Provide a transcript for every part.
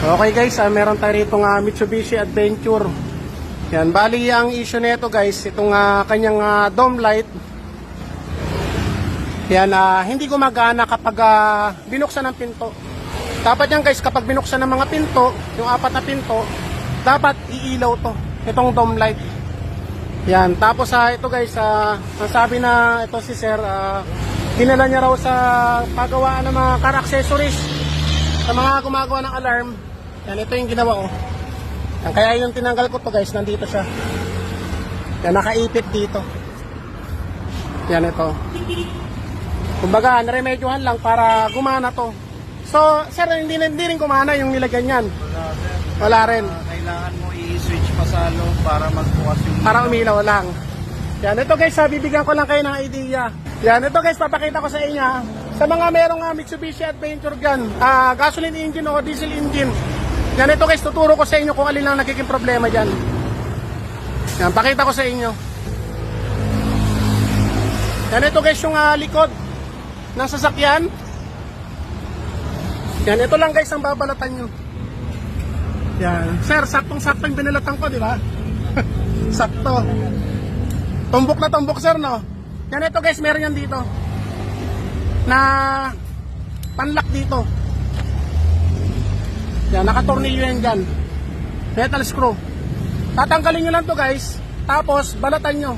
Okay guys, ah, meron tayo rito nga Mitsubishi Adventure. Yan, bali ang issue nito guys, itong ah, kanyang ah, dome light. Yan, ah, hindi gumagana kapag ah, binuksan ng pinto. Dapat yan guys, kapag binuksan ng mga pinto, yung apat na pinto, dapat iilaw to, itong dome light. Yan, tapos sa ito guys, ang sabi na ito si sir, ah, dinala niya raw sa paggawaan ng mga car accessories sa mga gumagawa ng alarm, yan, ito yung ginawa ko. Yan, kaya yung tinanggal ko to guys, nandito siya. Yan, nakaipit dito. Yan ito. Kumbaga, naremedyohan lang para gumana to. So, sir, hindi, hindi rin gumana yung nilagyan yan. Wala, sir. Wala rin. Ah, kailangan mo i-switch pa sa loob para magbukas yung Para umilaw lang. Yan, ito guys, ha, bibigyan ko lang kayo ng idea. Yan, ito guys, papakita ko sa inyo. ha. Sa mga merong ah, Mitsubishi Adventure dyan, ah, gasoline engine o diesel engine. Yan, ito guys, tuturo ko sa inyo kung alin lang nagiging problema dyan. Yan, pakita ko sa inyo. Yan, ito guys, yung ah, likod ng sasakyan. Yan, ito lang guys ang babalatan nyo. Yan. Sir, saktong-sakto yung binalatan ko, di ba? Sakto. Tumbok na tumbok, sir, no? Yan, ito guys, meron yan dito. Na panlock dito. Yan, nakatornilyo yan dyan. Metal screw. Tatanggalin nyo lang to guys. Tapos, balatan nyo.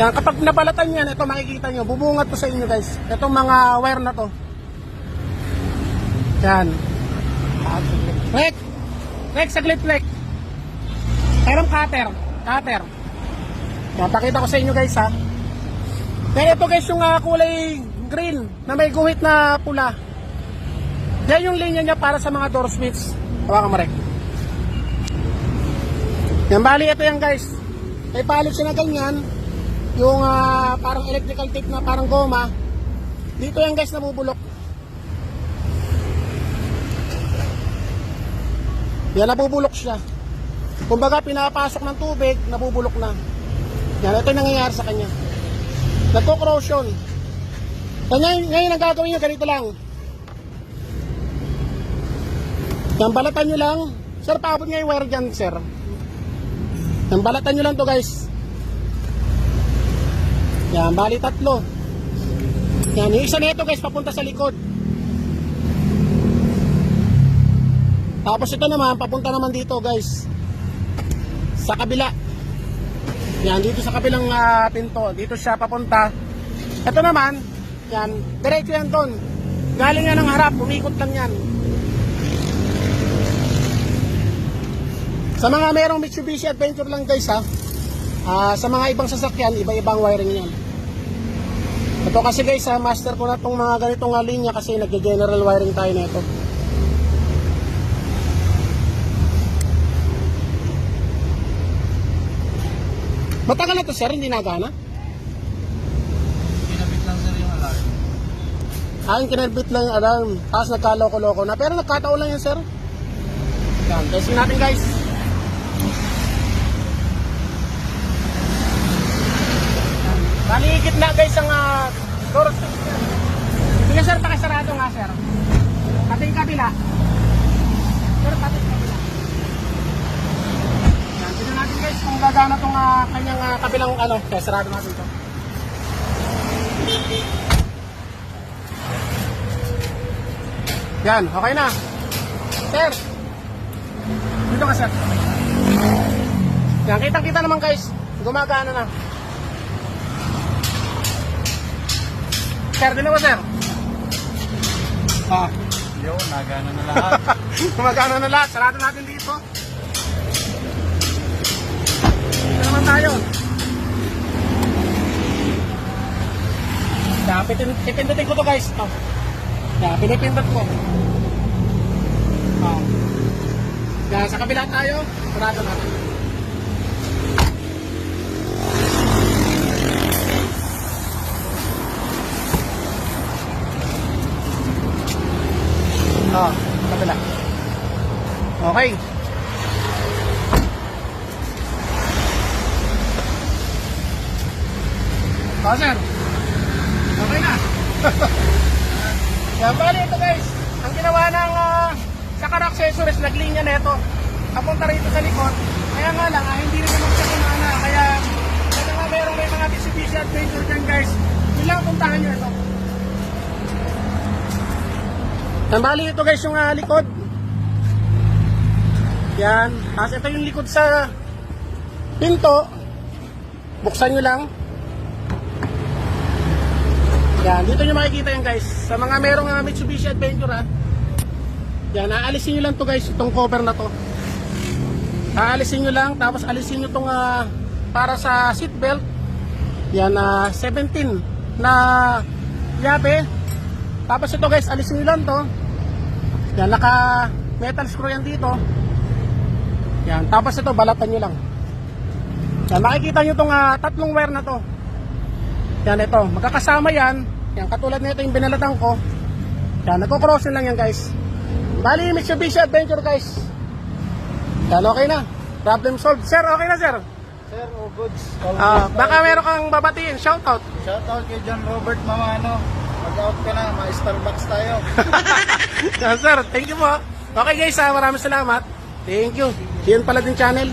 Yan, kapag nabalatan nyo yan, ito makikita nyo. Bubungat to sa inyo guys. Itong mga wire na to. Yan. Rek! Rek, saglit, Rek. Meron cutter. Cutter. Yan, pakita ko sa inyo guys ha. Then ito guys yung ah, kulay green na may guhit na pula. Yan yung linya niya para sa mga door switch. Hawakan mo Rek. Yan, bali ito yan guys. May palit siya na ganyan. Yung ah, parang electrical tape na parang goma. Dito yan guys nabubulok. Yan, nabubulok siya. Kumbaga, pinapasok ng tubig, nabubulok na. Yan, ito yung nangyayari sa kanya. Nagko-corrosion. So, ngayon, ngayon ang gagawin nyo, ganito lang. Yan, balatan nyo lang. Sir, paabot nga yung wire dyan, sir. Yan, balatan nyo lang to guys. Yan, bali tatlo. Yan, yung isa nito guys, papunta sa likod. Tapos ito naman, papunta naman dito guys. Sa kabila. Yan, dito sa kabilang ah, pinto. Dito siya papunta. Ito naman, yan, diretso yan doon. Galing yan ng harap, umikot lang yan. Sa mga merong Mitsubishi Adventure lang guys ha, ah, sa mga ibang sasakyan, iba-ibang wiring yan. Ito kasi guys ha, master ko na itong mga ganitong ah, linya kasi nag-general wiring tayo nito. Matagal na to sir, hindi nagana? Pinabit lang sir yung alarm. Ah, yung kinarbit lang yung alarm. Tapos nagkaloko-loko na. Pero nagkataon lang yan sir. Yan, testing natin guys. Baligid na guys ang uh, door. Sige sir, pakisarado nga sir. Pati kabila. Sir, pati kabila. Yan, tignan natin guys kung gagana tong ah, kanyang ah, kabilang ano. Kaya sarado natin ito. Yan, okay na. Sir. Dito ka, sir. Yan, kitang-kita naman guys. Gumagana na. Sir, dito ka, sir. Ah, Yo, nagana na lahat. gumagana na lahat. Sarado natin dito. Dito naman tayo. Yan, pitin- pipindutin ko to guys. Oh. Yan, pinipindot ko. Oh. Yan, sa kabila tayo. Sarado natin. Oh, kabila. Okay. Oh, sir. Okay na. Yan, bali ito guys. Ang ginawa ng ah, Saka na accessories, naglinya na ito. Papunta rito sa likod. Kaya nga lang, ah, hindi rin naman siya kumana. Kaya, kaya nga meron may mga Mitsubishi Adventure dyan guys. Yun lang puntahan nyo ito. Yan, bali ito guys yung ah, likod. Yan. Tapos ito yung likod sa pinto. Buksan nyo lang. Yan, dito nyo makikita yan guys. Sa mga merong uh, Mitsubishi Adventure ha. Yan, aalisin nyo lang to guys, itong cover na to. Aalisin nyo lang, tapos alisin nyo tong ah, para sa seatbelt. Yan, na 17 na yabe. Tapos ito guys, alisin nyo lang to. Yan, naka metal screw yan dito. Yan, tapos ito, balatan nyo lang. Yan, makikita nyo tong ah, tatlong wire na to. Yan, ito, magkakasama yan. Yan, katulad nito yung binalatan ko. Yan, nagko-crossing lang yan guys. Bali, Mitsubishi Adventure guys. Yan, okay na. Problem solved. Sir, okay na sir. Sir, oh goods. Ah, baka meron kang babatiin. Shoutout. Shoutout kay John Robert Mamano. Mag-out ka na, ma-Starbucks tayo. Yan, sir, thank you po. Okay guys, ah, maraming salamat. Thank you. Yan pala din channel.